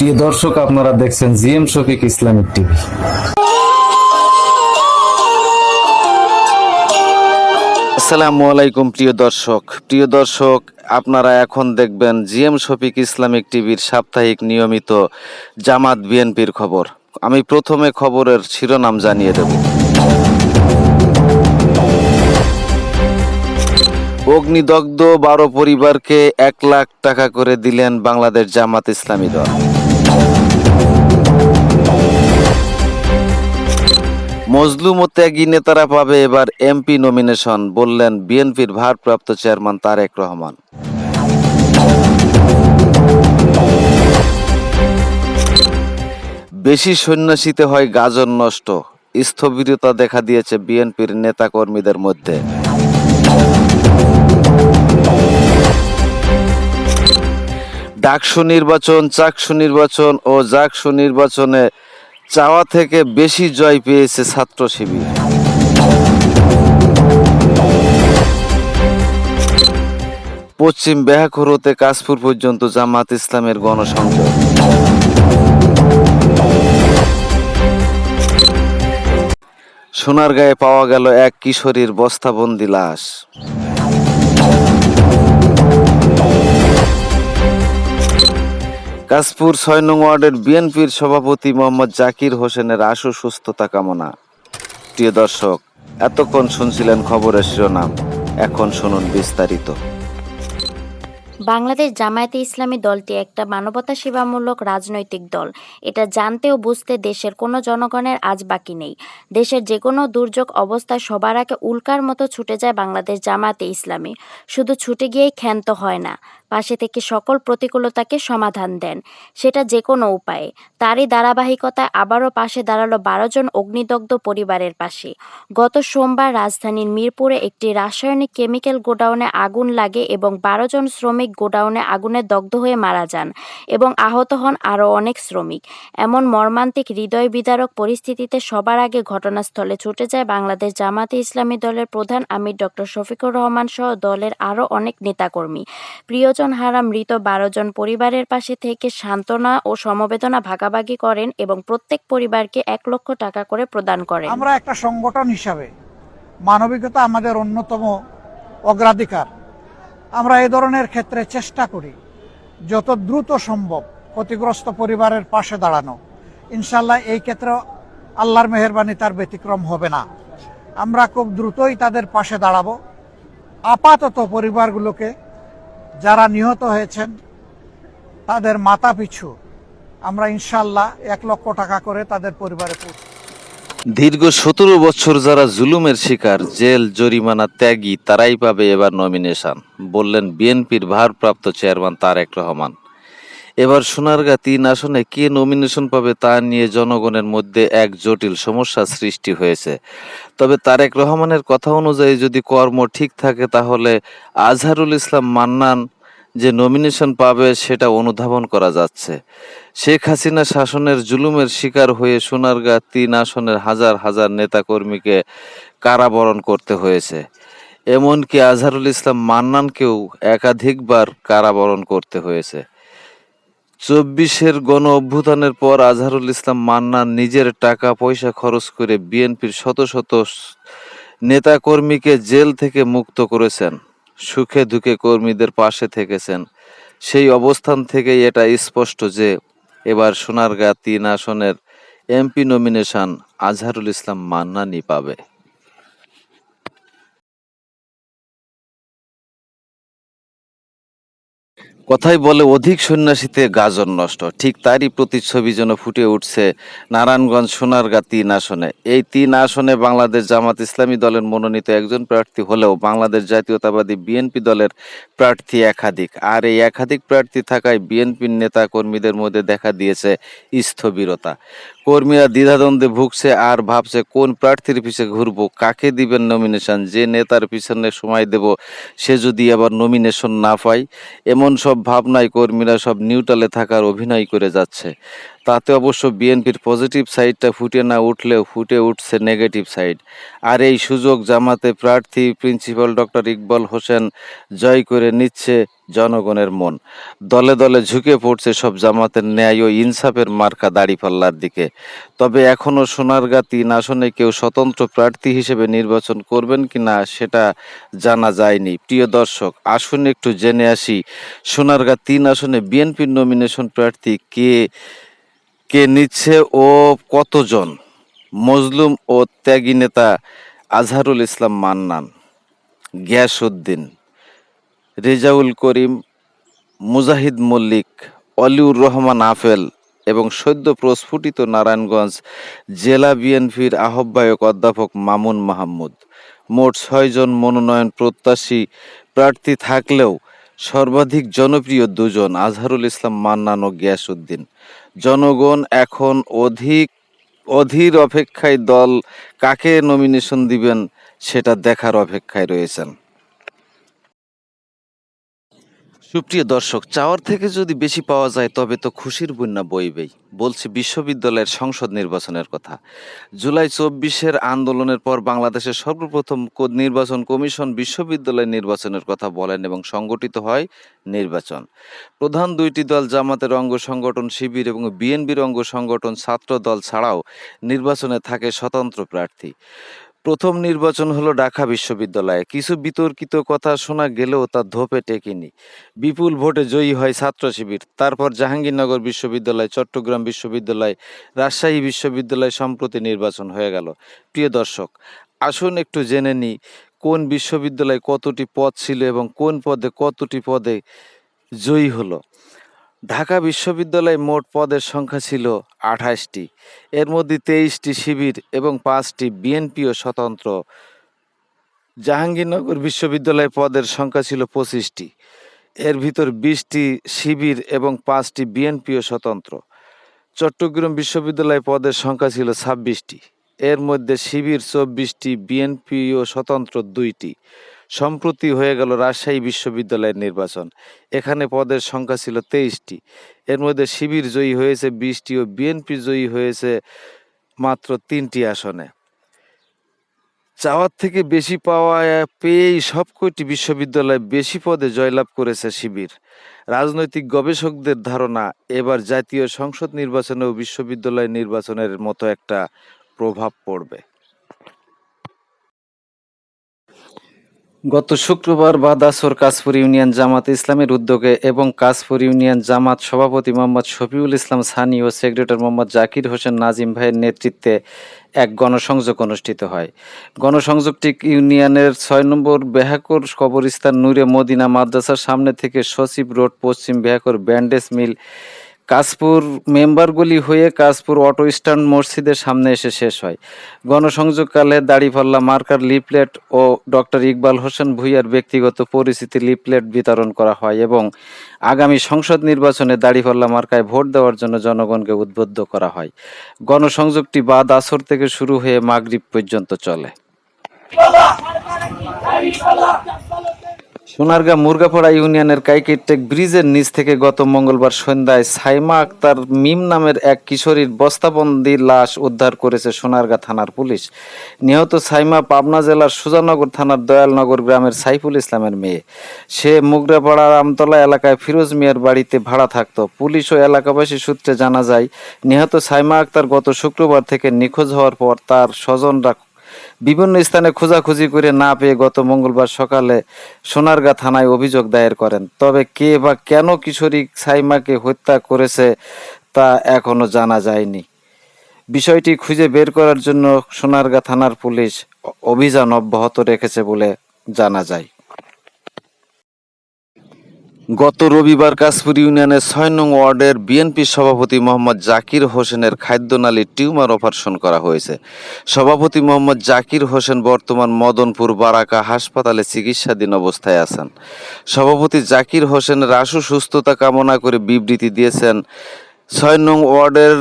প্রিয় দর্শক, আপনারা দেখছেন জিএম শফিক ইসলামিক টিভি। আসসালামু আলাইকুম, প্রিয় দর্শক। প্রিয় দর্শক, আপনারা এখন দেখবেন জিএম শফিক ইসলামিক টিভির সাপ্তাহিক নিয়মিত জামাত বিএনপির খবর। আমি প্রথমে খবরের শিরোনাম জানিয়ে দেব। অগ্নিদগ্ধ বারো পরিবারকে এক লাখ টাকা করে দিলেন বাংলাদেশ জামাত ইসলামী দল। মজলুম ও ত্যাগী নেতারা পাবে এবার এমপি নমিনেশন, বললেন বিএনপির ভারপ্রাপ্ত চেয়ারম্যান তারেক রহমান। বেশি সন্ন্যাসীতে হয় গাজন নষ্ট, স্থবিরতা দেখা দিয়েছে বিএনপির নেতাকর্মীদের মধ্যে। ডাকসু নির্বাচন, চাকসু নির্বাচন ও জাকসু নির্বাচনে চাওয়া থেকে বেশি জয় পেয়েছে ছাত্র শিবির। পশ্চিম বেহাখুর হতে কাশপুর পর্যন্ত জামাত ইসলামের গণসংযোগ। সোনারগাঁয়ে পাওয়া গেল এক কিশোরীর বস্তাবন্দি লাশ। কাশপুর ছয় নং ওয়ার্ডের বিএনপির সভাপতি মোহাম্মদ জাকির হোসেনের আশু সুস্থতা কামনা। প্রিয় দর্শক, এতক্ষণ শুনছিলেন খবরের শিরোনাম। এখন শুনুন বিস্তারিত। বাংলাদেশ জামায়াতে ইসলামী দলটি একটা মানবতা সেবামূলক রাজনৈতিক দল। এটা জানতে ও বুঝতে দেশের কোনো জনগণের আজ বাকি নেই। দেশের যে কোনো দুর্যোগ অবস্থায় সবার আগে উল্কার মতো ছুটে যায় বাংলাদেশ জামায়াতে ইসলামী। শুধু ছুটে গিয়েই ক্ষান্ত হয় না। পাশে থেকে সকল প্রতিকূলতাকে সমাধান দেন। সেটা যে কোনো উপায়ে। তারই ধারাবাহিকতায় আবারও পাশে দাঁড়াল বারো জন অগ্নিদগ্ধ পরিবারের পাশে। গত সোমবার রাজধানীর মিরপুরে একটি রাসায়নিক কেমিক্যাল গোডাউনে আগুন লাগে এবং বারো জন শ্রমিক গোডাউনে আগুনে দগ্ধ হয়ে মারা যান এবং আহত হন আরও অনেক শ্রমিক। এমন মর্মান্তিক হৃদয় বিদারক পরিস্থিতিতে সবার আগে ঘটনাস্থলে ছুটে যায় বাংলাদেশ জামাতে ইসলামী দলের প্রধান আমির ডক্টর শফিকুর রহমান সহ দলের আরও অনেক নেতাকর্মী। প্রিয়জন হারা মৃত বারো জন পরিবারের পাশে থেকে সান্ত্বনা ও সমবেদনা ভাগাভাগি করেন এবং প্রত্যেক পরিবারকে এক লক্ষ টাকা করে প্রদান করেন। আমরা একটা সংগঠন হিসাবে মানবিকতা আমাদের অন্যতম অগ্রাধিকার। আমরা এই ধরনের ক্ষেত্রে চেষ্টা করি, যত দ্রুত সম্ভব ক্ষতিগ্রস্ত পরিবারের পাশে দাঁড়ানো। ইনশাল্লাহ এই ক্ষেত্রে আল্লাহর মেহরবানি তার ব্যতিক্রম হবে না। আমরা খুব দ্রুতই তাদের পাশে দাঁড়াবো। আপাতত পরিবারগুলোকে যারা নিহত হয়েছেন, তাদের মাতা পিছু আমরা ইনশাল্লাহ এক লক্ষ টাকা করে তাদের পরিবারে পৌঁছ দীর্ঘ সতেরো বছর যারা জুলুমের শিকার, জেল, জরিমানা, ত্যাগী, তারাই পাবে এবার নমিনেশন, বললেন বিএনপির ভারপ্রাপ্ত চেয়ারম্যান তারেক রহমান। এবার সোনারগা তিন আসনে কে নমিনেশন পাবে তা নিয়ে জনগণের মধ্যে এক জটিল সমস্যা সৃষ্টি হয়েছে। তবে তারেক রহমানের কথা অনুযায়ী যদি কর্ম ঠিক থাকে, তাহলে আজহারুল ইসলাম মান্নান যে নমিনেশন পাবে, সেটা অনুধাবন করা যাচ্ছে। শেখ হাসিনা শাসনের জুলুমের শিকার হয়ে সোনারগাঁ তিন আসনের হাজার হাজার নেতাকর্মীকে কারাবরণ করতে হয়েছে। এমনকি আজহারুল ইসলাম মান্নানকেও একাধিকবার কারাবরণ করতে হয়েছে। চব্বিশের গণ অভ্যুত্থানের পর আজহারুল ইসলাম মান্নান নিজের টাকা পয়সা খরচ করে বিএনপির শত শত নেতাকর্মীকে জেল থেকে মুক্ত করেছেন। সুখে দুঃখে কর্মীদের পাশে থেকেছেন। সেই অবস্থান থেকেই এটা স্পষ্ট যে এবার সোনারগাঁ তিন আসনের এমপি নমিনেশন আজহারুল ইসলাম মান্নানই পাবে। কথাই বলে অধিক সন্ন্যাসীতে গাজন নষ্ট। ঠিক তারই প্রতিচ্ছবি যেন ফুটে উঠছে নারায়ণগঞ্জ সোনারগাঁ তিন আসনে। এই তিন আসনে বাংলাদেশ জামাত ইসলামী দলের মনোনীত একজন প্রার্থী হলেও বাংলাদেশ জাতীয়তাবাদী বিএনপি দলের প্রার্থী একাধিক। আর এই একাধিক প্রার্থী থাকায় বিএনপির নেতা কর্মীদের মধ্যে দেখা দিয়েছে স্থবিরতা। কর্মীরা দ্বিধাদ্বন্দ্বে ভুগছে আর ভাবছে কোন প্রার্থীর পিছে ঘুরবো, কাকে দিবেন নমিনেশন যে নেতার পিছনে সময় দেব সে যদি আবার নমিনেশন না পায়, এমন সব ভাবনায় কর্মীরা সব নিউট্রালে থাকার অভিনয় করে যাচ্ছে। তাতে অবশ্য বিএনপির পজিটিভ সাইডটা ফুটে না উঠলেও ফুটে উঠছে নেগেটিভ সাইড। আর এই সুযোগ জামাতে প্রার্থী প্রিন্সিপাল ডক্টর ইকবাল হোসেন জয় করে নিচ্ছে জনগণের মন। দলে দলে ঝুঁকে পড়ছে সব জামাতের ন্যায় ও ইনসাফের মার্কা দাড়িপাল্লার দিকে। তবে এখনও সোনারগাঁ তিন আসনে কেউ স্বতন্ত্র প্রার্থী হিসেবে নির্বাচন করবেন কি না সেটা জানা যায়নি। প্রিয় দর্শক, আসুন একটু জেনে আসি, সোনারগাঁ তিন আসনে বিএনপির নমিনেশন প্রার্থী কে কে নিচ্ছে ও কতজন? মজলুম ও ত্যাগী নেতা আজহারুল ইসলাম মান্নান, গিয়াসউদ্দিন, রেজাউল করিম, মুজাহিদ মল্লিক, অলিউর রহমান আফেল এবং সদ্য প্রস্ফুটিত নারায়ণগঞ্জ জেলা বিএনপির আহ্বায়ক অধ্যাপক মামুন মাহমুদ। মোট ছয়জন মনোনয়ন প্রত্যাশী প্রার্থী থাকলেও সর্বাধিক জনপ্রিয় দুজন আজহারুল ইসলাম মান্নান ও গিয়াসউদ্দিন। জনগণ এখন অধিক, অধীর অপেক্ষায় দল কাকে নমিনেশন দিবেন সেটা দেখার অপেক্ষায় রয়েছেন। সুপ্রিয় দর্শক, চাওয়ার থেকে যদি বেশি পাওয়া যায়, তবে তো খুশির বন্যা বইবেই, বলছি বিশ্ববিদ্যালয়ের সংসদ নির্বাচনের কথা। জুলাই চব্বিশের আন্দোলনের পর বাংলাদেশের সর্বপ্রথম নির্বাচন কমিশন বিশ্ববিদ্যালয় নির্বাচনের কথা বলেন এবং সংগঠিত হয় নির্বাচন। প্রধান দুইটি দল জামাতের অঙ্গ সংগঠন শিবির এবং বিএনপির অঙ্গ সংগঠন ছাত্র দল ছাড়াও নির্বাচনে থাকে স্বতন্ত্র প্রার্থী। প্রথম নির্বাচন হলো ঢাকা বিশ্ববিদ্যালয়ে। কিছু বিতর্কিত কথা শোনা গেলেও তা ধোপে টেকেনি। বিপুল ভোটে জয়ী হয় ছাত্র শিবির। তারপর জাহাঙ্গীরনগর বিশ্ববিদ্যালয়, চট্টগ্রাম বিশ্ববিদ্যালয়, রাজশাহী বিশ্ববিদ্যালয় সম্প্রতি নির্বাচন হয়ে গেল। প্রিয় দর্শক, আসুন একটু জেনে নিই, কোন বিশ্ববিদ্যালয়ে কতটি পদ ছিল এবং কোন পদে কতটি পদে জয়ী হলো? ঢাকা বিশ্ববিদ্যালয়ে মোট পদের সংখ্যা ছিল আঠাশটি। এর মধ্যে তেইশটি শিবির এবং পাঁচটি বিএনপি ও স্বতন্ত্র। জাহাঙ্গীরনগর বিশ্ববিদ্যালয়ে পদের সংখ্যা ছিল পঁচিশটি। এর ভিতর বিশটি শিবির এবং পাঁচটি বিএনপি ও স্বতন্ত্র। চট্টগ্রাম বিশ্ববিদ্যালয়ে পদের সংখ্যা ছিল ছাব্বিশটি। এর মধ্যে শিবির চব্বিশটি বিএনপি ও স্বতন্ত্র দুইটি। সম্প্রতি হয়ে গেল রাজশাহী বিশ্ববিদ্যালয়ের নির্বাচন। এখানে পদের সংখ্যা ছিল তেইশটি। এর মধ্যে শিবির জয়ী হয়েছে বিশটি ও বিএনপি জয়ী হয়েছে মাত্র তিনটি আসনে। চাওয়ার থেকে বেশি পাওয়া পেয়েই সবকটি বিশ্ববিদ্যালয় বেশি পদে জয়লাভ করেছে শিবির। রাজনৈতিক গবেষকদের ধারণা, এবার জাতীয় সংসদ নির্বাচনেও বিশ্ববিদ্যালয় নির্বাচনের মতো একটা প্রভাব পড়বে। গত শুক্রবার বাদাসর কাশপুর ইউনিয়ন জামাত ইসলামের উদ্যোগে এবং কাশপুর ইউনিয়ন জামাত সভাপতি মোহাম্মদ শফিউল ইসলাম সানি ও সেক্রেটারি মোহাম্মদ জাকির হোসেন নাজিম ভাইয়ের নেতৃত্বে এক গণসংযোগ অনুষ্ঠিত হয়। গণসংযোগটি ইউনিয়নের ছয় নম্বর বেহাকর কবরস্থান নূরে মদিনা মাদ্রাসার সামনে থেকে সচিব রোড পশ্চিম বেহাকর ব্যান্ডেজ মিল কাশপুর মেম্বারগুলি হয়ে কাশপুর অটো স্ট্যান্ড মসজিদের সামনে এসে শেষ হয়। গণসংযোগকালে দাড়িপাল্লা মার্কার লিফলেট ও ডক্টর ইকবাল হোসেন ভুইয়ার ব্যক্তিগত পরিচিতি লিফলেট বিতরণ করা হয় এবং আগামী সংসদ নির্বাচনে দাড়িপাল্লা মার্কায় ভোট দেওয়ার জন্য জনগণকে উদ্বুদ্ধ করা হয়। গণসংযোগটি বাদ আসর থেকে শুরু হয়ে মাগরিব পর্যন্ত চলে। সোনারগাঁ মুরগাপাড়া ইউনিয়নের কাইকিটেক ব্রিজের নিচ থেকে গত মঙ্গলবার সন্ধ্যায় সাইমা আক্তার মিম নামের এক কিশোরীর বস্তাবন্দি লাশ উদ্ধার করেছে সোনারগাঁ থানার পুলিশ। নিহত সাইমা পাবনা জেলার সুজানগর থানার দয়ালনগর গ্রামের সাইফুল ইসলামের মেয়ে। সে মুগরাপাড়ার আমতলা এলাকায় ফিরোজ মিয়ার বাড়িতে ভাড়া থাকতো। পুলিশ ও এলাকাবাসী সূত্রে জানা যায়, নিহত সাইমা আক্তার গত শুক্রবার থেকে নিখোঁজ হওয়ার পর তার স্বজনরা বিভিন্ন স্থানে খোঁজাখুঁজি করে না পেয়ে গত মঙ্গলবার সকালে সোনারগা থানায় অভিযোগ দায়ের করেন। তবে কে বা কেন কিশোরী সাইমাকে হত্যা করেছে তা এখনও জানা যায়নি। বিষয়টি খুঁজে বের করার জন্য সোনারগা থানার পুলিশ অভিযান অব্যাহত রেখেছে বলে জানা যায়। গত রবিবার কাশপুর ইউনিয়নের ছয় নং ওয়ার্ডের বিএনপি সভাপতি মোহাম্মদ জাকির হোসেনের খাদ্যনালীর টিউমার অপারেশন করা হয়েছে। সভাপতি মোহাম্মদ জাকির হোসেন বর্তমান মদনপুর বারাকা হাসপাতালে চিকিৎসাধীন অবস্থায় আছেন। সভাপতি জাকির হোসেনের আশু সুস্থতা কামনা করে বিবৃতি দিয়েছেন। ছয় নং ওয়ার্ডের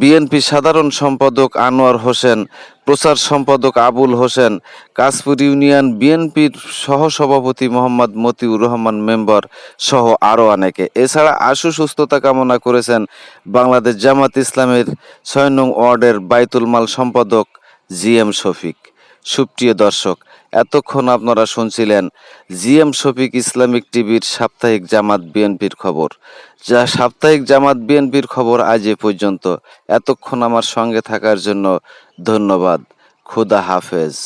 বিএনপি সাধারণ সম্পাদক আনোয়ার হোসেন প্রচার সম্পাদক আবুল হোসেন কাশপুর ইউনিয়ন বিএনপির সহসভাপতি মোহাম্মদ মতিউর রহমান মেম্বার সহ আরও অনেকে। এছাড়া আশু সুস্থতা কামনা করেছেন বাংলাদেশ জামাত ইসলামের ছয় নং ওয়ার্ডের বাইতুল মাল সম্পাদক জি এম শফিক। সুপ্রিয় দর্শক এতক্ষণ আপনারা শুনছিলেন জি এম শফিক ইসলামিক টিভির সাপ্তাহিক জামাত বিএনপির খবর। যা সাপ্তাহিক জামাত বিএনপির খবর আজ এ পর্যন্ত। এতক্ষণ আমার সঙ্গে থাকার জন্য ধন্যবাদ। খুদা হাফেজ।